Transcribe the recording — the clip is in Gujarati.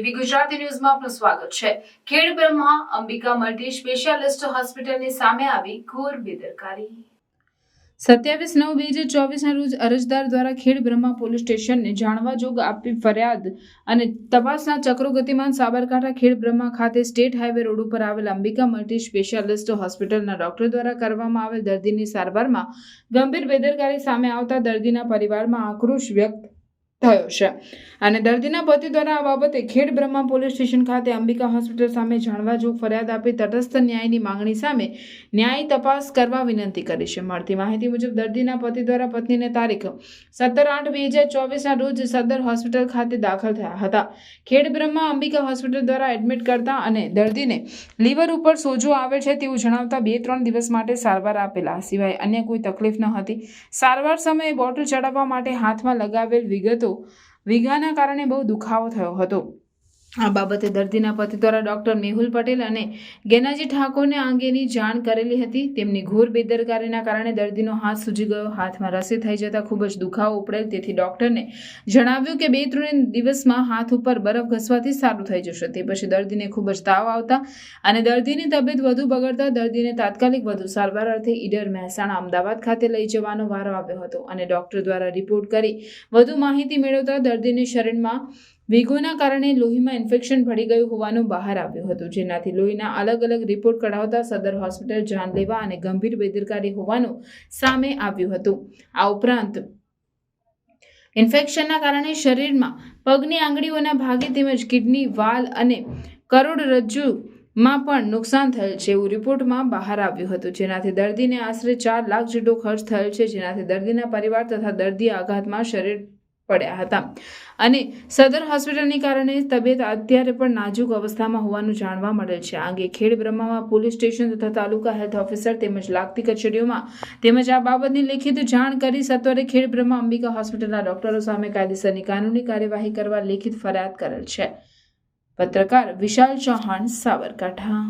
એવી ગુજરાતી ન્યૂઝમાં આપનું સ્વાગત છે. ખેડ બ્રહ્મા અંબિકા મલ્ટી સ્પેશિયાલિસ્ટ હોસ્પિટલની સામે આવી ઘોર બેદરકારી. સત્યાવીસ નવ બે હજાર ચોવીસના રોજ અરજદાર દ્વારા ખેડ બ્રહ્મા પોલીસ સ્ટેશનને જાણવા જોગ આપી ફરિયાદ અને તપાસના ચક્રો ગતિમાન સાબરકાંઠા ખેડ બ્રહ્મા ખાતે સ્ટેટ હાઈવે રોડ ઉપર આવેલ અંબિકા મલ્ટી સ્પેશિયાલિસ્ટ હોસ્પિટલના ડોક્ટર દ્વારા કરવામાં આવેલ દર્દીની સારવારમાં ગંભીર બેદરકારી સામે આવતા દર્દીના પરિવારમાં આક્રોશ વ્યક્ત થયો છે. અને દર્દીના પતિ દ્વારા આ બાબતે ખેડ બ્રહ્મા પોલીસ સ્ટેશન ખાતે અંબિકા હોસ્પિટલ સામે જાણવા જોગ ફરિયાદ આપી તટસ્થ ન્યાયની માંગણી સામે ન્યાય તપાસ કરવા વિનંતી કરી છે. મળતી માહિતી મુજબ દર્દીના પતિ દ્વારા પત્નીને તારીખ સત્તર આઠ બે હજાર ચોવીસના રોજ સદર હોસ્પિટલ ખાતે દાખલ થયા હતા. ખેડ બ્રહ્મા અંબિકા હોસ્પિટલ દ્વારા એડમિટ કરતા અને દર્દીને લીવર ઉપર સોજો આવે છે તેવું જણાવતા બે ત્રણ દિવસ માટે સારવાર આપેલા. સિવાય અન્ય કોઈ તકલીફ ન હતી. સારવાર સમયે બોટલ ચડાવવા માટે હાથમાં લગાવેલ વિગતો વિઘાના કારણે બહુ દુખાવો થયો હતો આ બાબતે દર્દીના પતિ દ્વારા ડોક્ટર મેહુલ પટેલ અને ગેનાજી ઠાકોરને આ અંગેની જાણ કરેલી હતી. તેમની ઘોર બેદરકારીના કારણે દર્દીનો હાથ સૂજી ગયો. હાથમાં રસી થઈ જતા ખૂબ જ દુખાવો ઉપડેલ. તેથી ડોક્ટરને જણાવ્યું કે બે ત્રણ દિવસમાં હાથ ઉપર બરફ ઘસવાથી સારું થઈ જશે. તે પછી દર્દીને ખૂબ જ તાવ આવતા અને દર્દીની તબિયત વધુ બગડતા દર્દીને તાત્કાલિક વધુ સારવાર અર્થે ઈડર મહેસાણા અમદાવાદ ખાતે લઈ જવાનો વારો આવ્યો હતો અને ડોક્ટર દ્વારા રિપોર્ટ કરી વધુ માહિતી મેળવતા દર્દીને શરીરમાં વિગોના કારણે લોહીમાં ઇન્ફેક્શન ભળી ગયું હોવાનું બહાર આવ્યું હતું, જેનાથી લોહીના અલગ અલગ રિપોર્ટ કઢાવતા સદર હોસ્પિટલ જાનલેવા અને ગંભીર બેદરકારી હોવાનું સામે આવ્યું હતું. આ ઉપરાંત, ઇન્ફેક્શનના કારણે શરીરમાં પગની આંગળીઓના ભાગે તેમજ કિડની, વાલ અને કરોડરજ્જુ માં પણ નુકસાન થયેલ છે એવું રિપોર્ટમાં બહાર આવ્યું હતું, જેનાથી દર્દીને આશરે ચાર લાખ જેટલો ખર્ચ થયેલ છે, જેનાથી દર્દીના પરિવાર તથા દર્દી આઘાતમાં શરીર પડ્યા હતા. અને સદર હોસ્પિટલની કારણે તબિયત અત્યારે પણ નાજુક અવસ્થામાં હોવાનું જાણવા મળેલ છે. આ અંગે ખેડ બ્રહ્મામાં પોલીસ સ્ટેશન તથા તાલુકા હેલ્થ ઓફિસર તેમજ લાગતી કચેરીઓમાં તેમજ આ બાબતની લેખિત જાણ કરી સત્વરે ખેડ બ્રહ્મા અંબિકા હોસ્પિટલના ડોક્ટરો સામે કાયદેસરની કાનૂની કાર્યવાહી કરવા લેખિત ફરિયાદ કરેલ છે. પત્રકાર વિશાલ ચૌહાણ સાબરકાંઠા